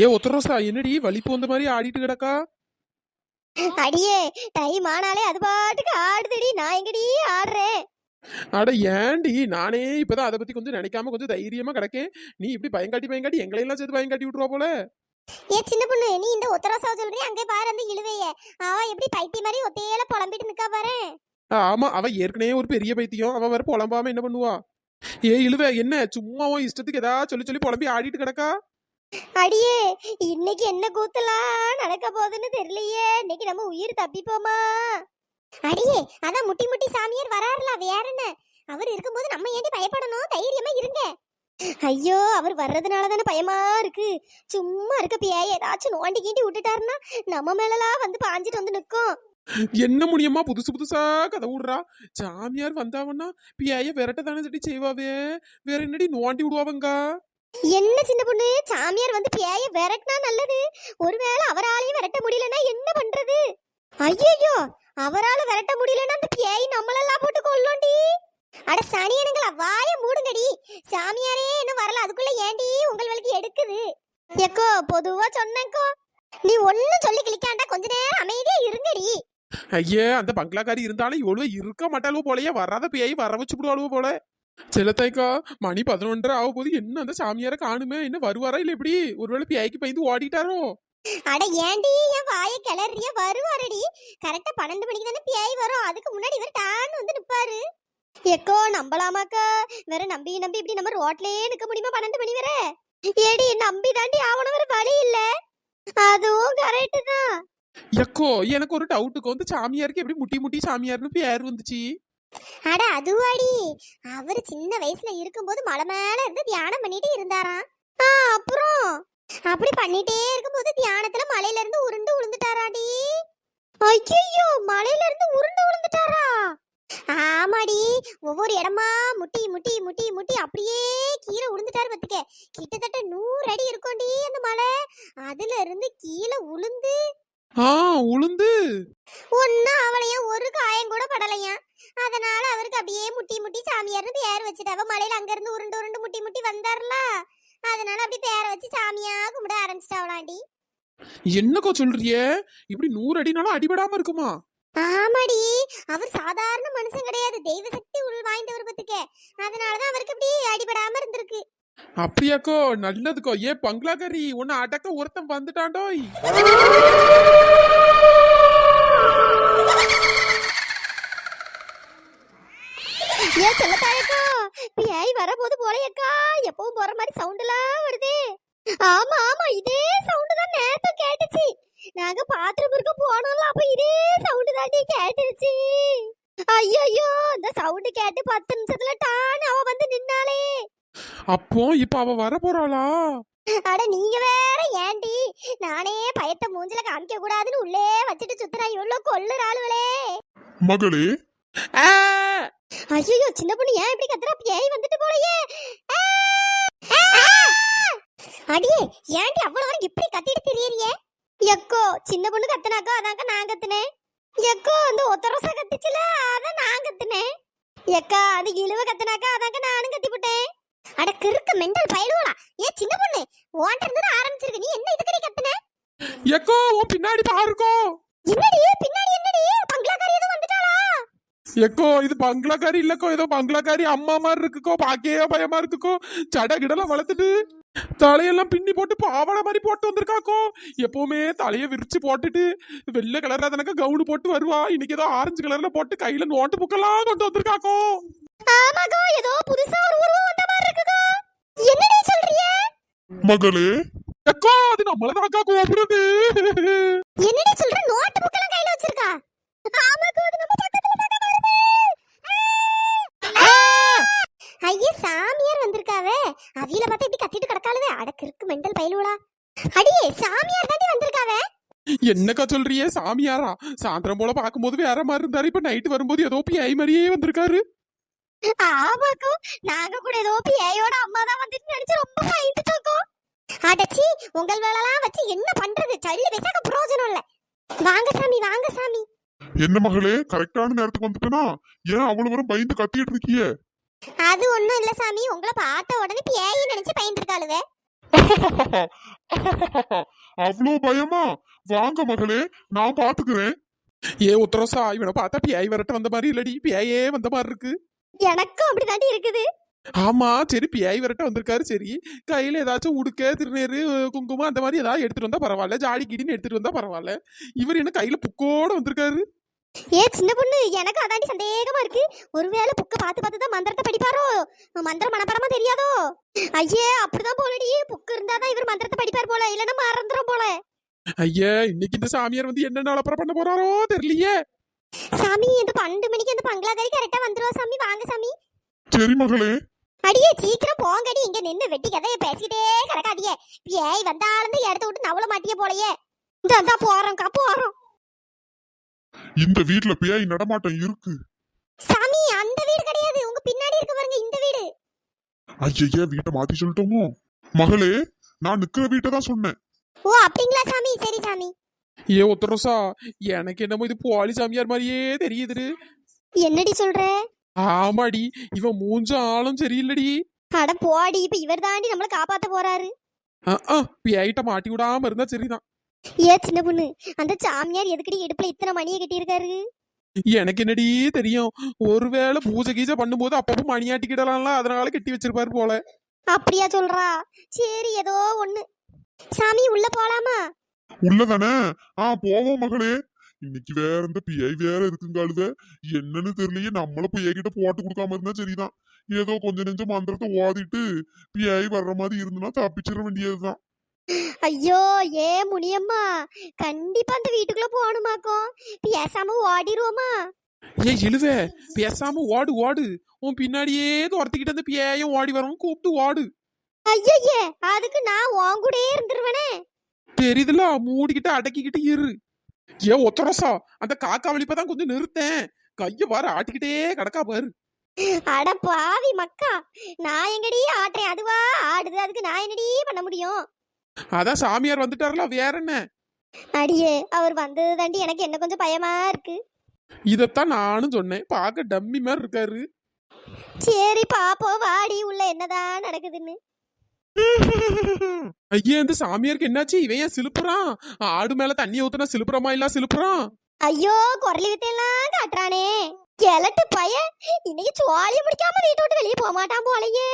ஏ ஒத்தரோசா என்னடி வலிப்பு வந்த மாதிரி ஆடிட்டு கிடக்கா? அடியே டைம் ஆனாலே அது பாட்டுக்கு ஆடுதுடி. நான் எங்கடி ஆடுறேன்? அட ஏன்டி? நானே இப்பதான் அதை பத்தி கொஞ்சம் நினைக்காம கொஞ்சம் தைரியமா கிடக்கேன். நீ இப்படி பயங்காட்டி பயங்காட்டி எங்களையெல்லாம் சேர்த்து பயங்காட்டி விட்டுருவா போல? ஏ சின்ன பொண்ணு நீ இந்த ஒத்தரசாவை சொல்றிய அங்கே பாரு அந்த இழுவைய. அவ எப்படி பைத்திய மாதிரி ஒத்தையில புலம்பிட்டு நிக்கா பாரு. ஆமா அவ ஏற்கனவே ஒரு பெரிய பைத்தியம். அவ வேற புலம்பாம என்ன பண்ணுவா? ஏ இழுவ என்ன? சும்மாவும் இஷ்டத்துக்கு ஏதாவது சொல்லி சொல்லி புலம்பி ஆடிட்டு கிடக்கா? அடியே இன்னைக்கு என்ன கூத்தலாம் நடக்க போகுதுன்னு தெரியலையே. இன்னைக்கு நம்ம உயிர் தப்பிப்போமா? அடியே அதான் முட்டி முட்டி சாமியார் வராருல வேற என்ன? அவர் இருக்கும்போது நம்ம ஏண்டி பயப்படணும்? தைரியமா இருங்க. ஐயோ அவர் வர்றதுனால தானே பயமா இருக்கு. சும்மா இருக்க பியா ஏதாச்சும் நோண்டி கீண்டி விட்டுட்டாருன்னா நம்ம மேலலாம் வந்து பாஞ்சிட்டு வந்து நிற்கும் என்ன முடியுமா? புதுசு புதுசா கதை விடுறா. சாமியார் வந்தாவன்னா பியாய விரட்ட தானே சட்டி செய்வாவே. வேற என்னடி நோண்டி விடுவாவங்க? என்ன சின்ன பொண்ணு? சாமியார் வந்து பேய விரட்டினா நல்லது. ஒருவேளை அவராலையும் விரட்ட முடியலன்னா என்ன பண்றது? ஐயோ அவரால விரட்ட முடியலன்னா அந்த பேய் நம்மளெல்லாம் போட்டு கொல்லோண்டி. அட சனியனுங்களா வாய மூடுங்கடி. சாமியாரே இன்னும் வரல. அதுக்குள்ள ஏண்டி உங்கள் வேலைக்கு எடுக்குது? எக்கோ பொதுவா சொன்னேக்கோ நீ ஒன்னும் சொல்லி கிளிக்காண்டா கொஞ்ச நேரம் அமைதியா இருங்கடி. ஐயே அந்த பங்களாக்காரி இருந்தாலும் இவ்வளவு இருக்க மாட்டாளோ போலயே வராத பேய் வர வச்சு விடுவாளுவோ போல. செல்லத்தாய்க்கா மணி பதினொன்றரை ஆக போது என்ன அந்த சாமியார காணுமே? என்ன வருவாரா? இல்ல எப்படி ஒருவேளை பேய்க்கு பயந்து ஓடிட்டாரோ? அட ஏண்டி என் வாயை கிளறிய வருவாரடி. கரெக்டா பன்னெண்டு மணிக்கு தானே பேய் வரும். அதுக்கு முன்னாடி இவர் டான்னு வந்து நிப்பாரு. எக்கோ நம்பலாமாக்கா? வேற நம்பி நம்பி இப்படி நம்ம ரோட்லயே நிக்க முடியுமா பன்னெண்டு மணி வரை? ஏடி நம்பி தாண்டி ஆவணும் வேற வழி இல்ல. அதுவும் கரெக்ட் தான். எக்கோ எனக்கு ஒரு டவுட்டுக்கு வந்து சாமியாருக்கு எப்படி முட்டி முட்டி சாமியார்னு பேர் வந்துச்சு? அட அதுவாடி. அவர் சின்ன வயசுல இருக்கும்போது மலை மேல இருந்து தியானம் பண்ணிட்டு இருந்தாராம். ஆ, அப்புறம்? அப்படி பண்ணிட்டே இருக்கும்போது தியானத்துல மலையில இருந்து உருண்டு விழுந்துட்டாராடி ஐயோ மலையில இருந்து உருண்டு விழுந்துட்டாரா ஆமாடி. ஒவ்வொரு இடமா முட்டி முட்டி முட்டி முட்டி அப்படியே கீழே உளுந்துட்டாரு பத்துக்க. கிட்டத்தட்ட நூறு அடி இருக்கும்டி அந்த மலை. அதுல இருந்து கீழே உளுந்து ஆ உளுந்து. ஒன்னும் அவளையும் ஒரு காயம் கூட படலையா? அதனால அவருக்கு அப்படியே முட்டி முட்டி சாமியார்னு பேர் வச்சுட்டாவ மலையில அங்க இருந்து உருண்டு உருண்டு முட்டி முட்டி வந்தார்ல? அதனால அப்படி பேரை வச்சு சாமியா கும்பிட ஆரம்பிச்சிட்டாவளாண்டி என்னக்கோ சொல்றிய? இப்படி நூறு அடினாலும் அடிபடாம இருக்குமா? ஆமாடி. அவர் சாதாரண மனுஷன் கிடையாது. தெய்வ சக்தி உள் வாய்ந்தவர் பத்துக்க அதனாலதான் அவருக்கு அப்படி அடிபடாம இருந்திருக்கு. அப்படியாக்கோ நல்லதுக்கோ ஏ பங்களாக்காரி உன்னை அடக்க ஒருத்தன் வந்துட்டாண்டோய். ஏன் செல்லத்தாயக்கா பேய் வரபோது போலையக்கா. எப்பவும் போற மாதிரி சவுண்ட் எல்லாம் வருதே. ஆமா ஆமா இதே சவுண்ட் தான் நேத்து கேட்டுச்சு. நாங்க பாத்ரூம் இருக்க போனோம்ல அப்ப இதே சவுண்ட் தாண்டி கேட்டுச்சு ஐயோ இந்த சவுண்ட் கேட்டு பத்து நிமிஷத்துல டான்னு அவ வந்து நின்னாலே அப்போ இப்ப அவ வர போறாளா அட நீங்க வேற ஏண்டி நானே பயத்தை மூஞ்சில காமிக்க கூடாதுன்னு உள்ளே வச்சுட்டு சுத்துறா. இவ்வளவு கொல்லுற ஆளுகளே. மகளே. ஆ! ஐயோ சின்ன பொண்ணு ஏன் இப்படி கத்துறா? பேய் வந்துட்டு போலயே! அடியே ஏன்டி அவ்வளவு நேரம் இப்படி கத்திட்டு திரியறியே? எக்கோ சின்ன பொண்ணு கத்துனாக்கோ அதாங்க நான் கத்துனேன். எக்கோ அந்த ஒத்தரசா கத்துச்சுல அதான் நான் கத்துனேன். எக்கா அது இழுவ கத்துனாக்கா அதாங்க நானும் கத்தி போட்டேன் அட கிறுக்கு மெண்டல் பயலுவலா. ஏ சின்ன பொண்ணு ஓட்ட இருந்து ஆரம்பிச்சிருக்கு. நீ என்ன இதுக்கடி கத்துன? எக்கோ உன் பின்னாடி பாருக்கோ. என்னடி பின்னாடி என்னடி? பங்களாக்காரி எதுவும் வந்துட்டாளா? எக்கோ இது பங்களாக்காரி இல்லக்கோ ஏதோ பங்களாக்காரி அம்மா மாதிரி இருக்குக்கோ பாக்கே பயமா இருக்குக்கோ. சட கிடலாம் வளர்த்துட்டு தலையெல்லாம் பின்னி போட்டு பாவாடை மாதிரி போட்டு வந்திருக்காக்கோ. எப்பவுமே தலைய விரிச்சு போட்டுட்டு வெள்ளை கலர்ல தனக்கு கவுனு போட்டு வருவா. இன்னைக்கு ஏதோ ஆரஞ்சு கலர்ல போட்டு கையில நோட்டு புக்கெல்லாம் கொண்டு வந்திருக்காக்கோ. ஆமாக்கோ ஏதோ புதுசா ஒரு உருவம் வந்த என்னடி சொல்றிய? மகளே. எக்கோ அது நம்மளதாக்கா கூப்பிடுது என்னடி சொல்ற? நோட் புக்கெல்லாம் கையில வச்சிருக்கா? ஆமாக்கோ அது நம்ம பக்கத்துல தானே வருது. ஆ! ஐயே சாமியார் வந்திருக்காவே. அவியில பார்த்தா இப்படி கத்திட்டு கிடக்காளுவே. அடக்கு இருக்கு மெண்டல் பயிலுவலா. அடியே சாமியார் தாண்டி வந்திருக்காவே. என்னக்கா சொல்றியே சாமியாரா? சாயந்தரம் போல பார்க்கும்போது வேற மாதிரி இருந்தாரு. இப்ப நைட்டு வரும்போது ஏதோ பிஐ மாதிரியே வந்திருக்காரு. ஆமாக்கோ. நாங்க கூட ஏதோ பேயோட அம்மா தான் வந்துட்டு நினைச்சு ரொம்ப பயந்துட்டோக்கோ அடச்சி உங்கள் வேலைலாம் வச்சு என்ன பண்றது? சல்லி வைசாக்க பிரயோஜனம் இல்ல. வாங்க சாமி வாங்க சாமி. என்ன மகளே கரெக்டான நேரத்துக்கு வந்துட்டனா? ஏன் அவ்வளவு வரும் பயந்து கத்திட்டு இருக்கியே? அது ஒண்ணும் இல்ல சாமி. உங்களை பார்த்த உடனே பேய் நினைச்சு பயந்துருக்காளுவே. அவ்வளோ பயமா? வாங்க மகளே நான் பாத்துக்கிறேன். ஏ உத்தரசா இவனை பார்த்தா பியாய் விரட்ட வந்த மாதிரி இல்லடி. பியாயே வந்த மாதிரி இருக்கு. எனக்கும் அப்படிதாண்டி இருக்குது. ஆமா சரி பியாய் விரட்ட வந்திருக்காரு சரி. கையில ஏதாச்சும் உடுக்க திருநீரு குங்குமம் அந்த மாதிரி ஏதாவது எடுத்துட்டு வந்தா பரவாயில்ல. ஜாடி கிடின்னு எடுத்துட்டு வந்தா பரவாயில்ல. இவர் என்ன கையில புக்கோட வந்திருக்காரு? ஏ சின்ன பொண்ணு எனக்கு அதாண்டி சந்தேகமா இருக்கு. ஒருவேளை புக்க பார்த்து பார்த்து தான் மந்திரத்தை படிப்பாரோ? மந்திரம் மனப்படமா தெரியாதோ? ஐயே அப்படிதான் போலடி. புக்கு இருந்தாதான் இவர் மந்திரத்தை படிப்பார் போல. இல்லைன்னா மறந்துடும் போல. ஐயா இன்னைக்கு இந்த சாமியார் வந்து என்ன அலப்பறை பண்ண போறாரோ தெரியலையே. சாமி இந்த பன்னெண்டு மணிக்கு அந்த பங்களாதாரி கரெக்டா வந்துருவா சாமி. வாங்க சாமி. சரி மகளே. அடியே சீக்கிரம் போங்கடி. இங்க நின்னு வெட்டி கதைய பேசிக்கிட்டே கிடக்காதியே ஏய் வந்தாலும் இடத்த விட்டு நவள மாட்டிய போலயே. இந்த அந்த போறோம்க்கா போறோம். இந்த வீட்ல பேய் நடமாட்டம் இருக்கு. சாமி அந்த வீடு கிடையாது. உங்க பின்னாடி இருக்க பாருங்க இந்த வீடு. ஐயா வீட்டை மாத்தி சொல்லட்டுமோ? மகளே நான் நிக்கிற வீட்டை தான் சொன்னேன். ஓ அப்படிங்களா சாமி? சரி சாமி. ஏ உத்தரசா எனக்கு என்னமோ இது போலி சாமியார் மாதிரியே தெரியுது என்னடி சொல்ற? ஆமாடி இவன் மூஞ்ச ஆளும் சரியில்லடி. அட போடி இப்ப இவர் தாண்டி நம்மள காப்பாத்த போறாரு. பியாயிட்ட மாட்டி விடாம இருந்தா சரிதான். ஏ சின்ன பொண்ணு அந்த சாமியார் எதுக்கடி இடுப்புல இத்தனை மணியை கட்டியிருக்காரு? எனக்கு என்னடி தெரியும் ஒருவேளை பூஜை கீஜை பண்ணும்போது அப்பப்போ மணியாட்டிக்கிடலாம்ல அதனால கட்டி வச்சிருப்பாரு போல. அப்படியா சொல்றா? சரி ஏதோ ஒண்ணு. சாமி உள்ள போலாமா? உள்ளதானே? ஆ போவோம் மகளே. இன்னைக்கு வேற இந்த பிஐ வேற இருக்குங்க அழுத. என்னன்னு தெரியலையே நம்மள பிஐ கிட்ட போட்டு கொடுக்காம இருந்தா சரிதான். ஏதோ கொஞ்ச நெஞ்ச மந்திரத்தை ஓதிட்டு பிஐ வர்ற மாதிரி இருந்துன்னா தப்பிச்சிட வேண்டியதுதான். ஐயோ ஏ முனியம்மா கண்டிப்பா அந்த வீட்டுக்குள்ள போகணுமாக்கும் பேசாம ஓடிடுவோமா ஏ இழுவே பேசாம ஓடு ஓடு. உன் பின்னாடியே துரத்திக்கிட்டு அந்த பியாயும் ஓடி வரவும் கூப்பிட்டு ஓடு. ஐயய்யே அதுக்கு நான் உன் கூடயே இருந்துருவேனே. தெரியுதுல மூடிக்கிட்டு அடக்கிக்கிட்டு இரு. ஏ ஒத்தரசா அந்த காக்கா வலிப்பதான் கொஞ்சம் நிறுத்தேன். கைய பாரு ஆட்டிக்கிட்டே கிடக்கா பாரு. அட பாவி மக்கா நான் எங்கடி ஆட்டுறேன்? அதுவா? ஆடுது அதுக்கு நான் என்னடி பண்ண முடியும்? அதான் சாமியார் வந்துட்டார்ல வேற என்ன? அடியே அவர் வந்தது தாண்டி எனக்கு என்ன கொஞ்சம் பயமா இருக்கு. இதத்தான் நானும் சொன்னேன் பார்க்க டம்மி மாதிரி இருக்காரு. சரி பாப்போம் வாடி உள்ள என்னதான் நடக்குதுன்னு. ஐயா இந்த சாமியாருக்கு என்னாச்சு? இவன் ஏன் சிலுப்புறான்? ஆடு மேல தண்ணி ஊத்துனா சிலுப்புறமா இல்ல சிலுப்புறான்? ஐயோ குரலி வித்தையெல்லாம் காட்டுறானே. கிழட்டு பையன். இன்னைக்கு சோழிய முடிக்காம வீட்டை விட்டு வெளியே போக மாட்டான் போலயே.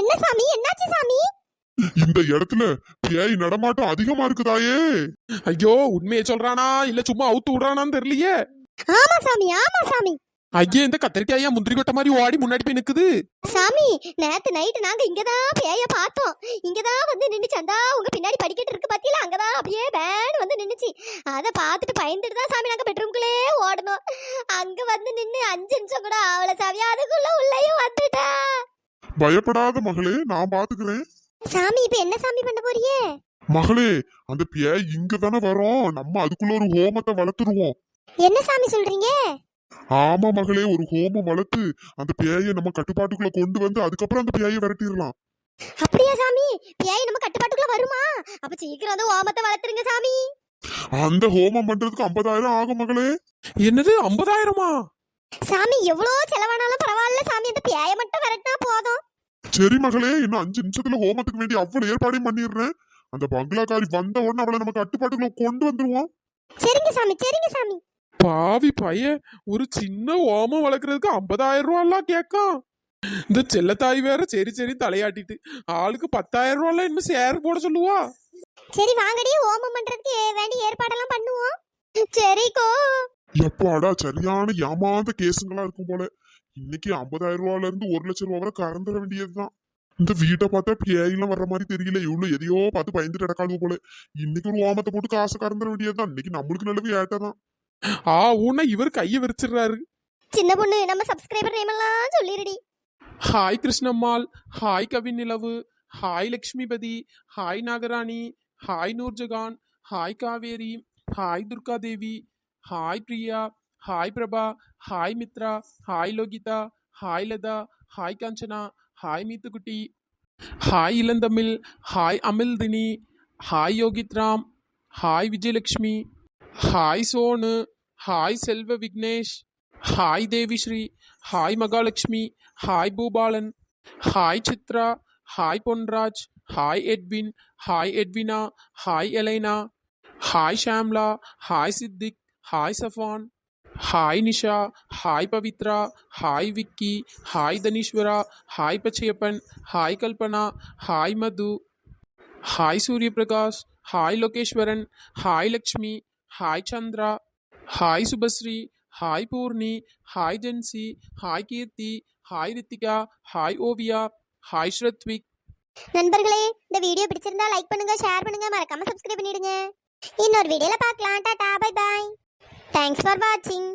என்ன சாமி? என்னாச்சு சாமி? இந்த இடத்துல பேய் நடமாட்டம் அதிகமா இருக்குதாயே? ஐயோ உண்மையை சொல்றானா? இல்ல சும்மா அவுத்து விடுறானான்னு தெரியலையே. ஆமா சாமி ஆமா சாமி. ஐயா இந்த கத்திரிக்காயா முந்திரி கொட்டை மாதிரி ஓடி முன்னாடி போய் நிக்குது. சாமி நேத்து நைட்டு நாங்க இங்கதான் பேய பார்த்தோம். இங்கதான் வந்து நின்னுச்சு. அந்த உங்க பின்னாடி படிக்கட்டு இருக்கு பாத்தீங்களா? அங்கதான் அப்படியே வேன் வந்து நின்னுச்சு. அத பார்த்துட்டு பயந்துட்டு தான் சாமி நாங்க பெட்ரூம்குள்ளே ஓடணும். அங்க வந்து நின்னு அஞ்சு நிமிஷம் கூட அவளை சாமி. அதுக்குள்ள உள்ளேயும் வந்துட்டா. பயப்படாத மகளே நான் பாத்துக்கிறேன். சாமி இப்ப என்ன சாமி பண்ண போறியே மகளே அந்த பேய் இங்க தானே வரும். நம்ம அதுக்குள்ள ஒரு ஹோமத்தை வளர்த்துருவோம். என்ன சாமி சொல்றீங்க? ஆமா மகளே ஒரு ஹோமம் வளர்த்து அந்த பேயை நம்ம கட்டுப்பாட்டுக்குள்ள கொண்டு வந்து அதுக்கப்புறம் அந்த பேயை விரட்டிடலாம். அப்படியா சாமி? பேய் நம்ம கட்டுப்பாட்டுக்குள்ள வருமா? அப்ப சீக்கிரம் வந்து ஓமத்தை வளர்த்துருங்க சாமி. அந்த ஹோமம் பண்றதுக்கு ஐம்பதாயிரம் ஆகும் மகளே. என்னது ஐம்பதாயிரமா? சாமி எவ்வளோ செலவானாலும் பரவாயில்ல சாமி அந்த பேய மட்டும் விரட்டினா போதும். சரி மகளே இன்னும் அஞ்சு நிமிஷத்துல ஹோமத்துக்கு வேண்டி அவ்வளவு ஏற்பாடையும் பண்ணிடுறேன். அந்த பங்களாக்காரி வந்த உடனே அவளை நம்ம கட்டுப்பாட்டுக்குள்ள கொண்டு வந்துருவோம். சரிங்க சாமி சரிங்க சாமி. பாவி பையன் ஒரு சின்ன ஓமம் வளர்க்கறதுக்கு ஐம்பதாயிரம் ரூபாய்லாம் கேட்கான். இந்த செல்லத்தாய் வேற சரி சரி தலையாட்டிட்டு ஆளுக்கு பத்தாயிரம் ரூபாய்லாம் இன்னும் சேர் போட சொல்லுவா? சரி வாங்கடி ஓமம் பண்றதுக்கு வேண்டிய ஏற்பாடெல்லாம் பண்ணுவோம். சரிக்கோ எப்பாடா சரியான ஏமாந்த கேஸுங்களா இருக்கும் போல. இன்னைக்கு ஐம்பதாயிரம் ரூபாயில இருந்து ஒரு லட்சம் ரூபா வரை கறந்துட வேண்டியதுதான். இந்த வீட்டை பார்த்தா பேயெல்லாம் வர்ற மாதிரி தெரியல. இவ்வளவு எதையோ பார்த்து பயந்துட்டு கிடக்காது போல. இன்னைக்கு ஒரு ஓமத்தை போட்டு காசை கறந்துட வேண்டியதுதான். இன்னைக்கு நம்மளுக்கு நல்லது ஏட்டதான் ஆ ஊனா இவர் கைய விரிச்சிடுறாரு. சின்ன பொண்ணு நம்ம சப்ஸ்கிரைபர் நேம் எல்லாம் சொல்லிருடி. Hi Krishnammal. Hi Kavin Nilavu. Hi Lakshmipathi. Hi Nagarani. Hi Noorjahan. Hi Kaveri. Hi Durga Devi hi Priya. Hi Prabha. Hi Mithra. Hi Lohitha. Hi Latha. Hi Kanchana. Hi Meethukutti. Hi Ilanthamizh. Hi Amilthini hi Yogithram. Hi Vijayalakshmi. Hi Sonu hi Selva Vignesh hi Devisri hi Mahalakshmi hi Boopalan hi Chithra hi Ponraj hi Edwin hi Edwina hi Elaina hi Shamla hi Siddique hi Safan hi Nisha hi Pavithra hi Vicky hi Thaneeswara hi Pachaiyappan hi Kalpana hi Madhu hi Suriyaprakash hi Logeswaran hi Lakshmi hi Chandra hi Subasri hi Poorni hi Jency hi Keerthi hi Rithika hi Oviya hi Srathvik நண்பர்களே இந்த video பிடிச்சிருந்தா like பண்ணுங்க share பண்ணுங்க மறக்காம subscribe பண்ணிடுங்க. இன்னொரு வீடியோல பார்க்கலாம். Tata bye bye thanks for வாட்சிங்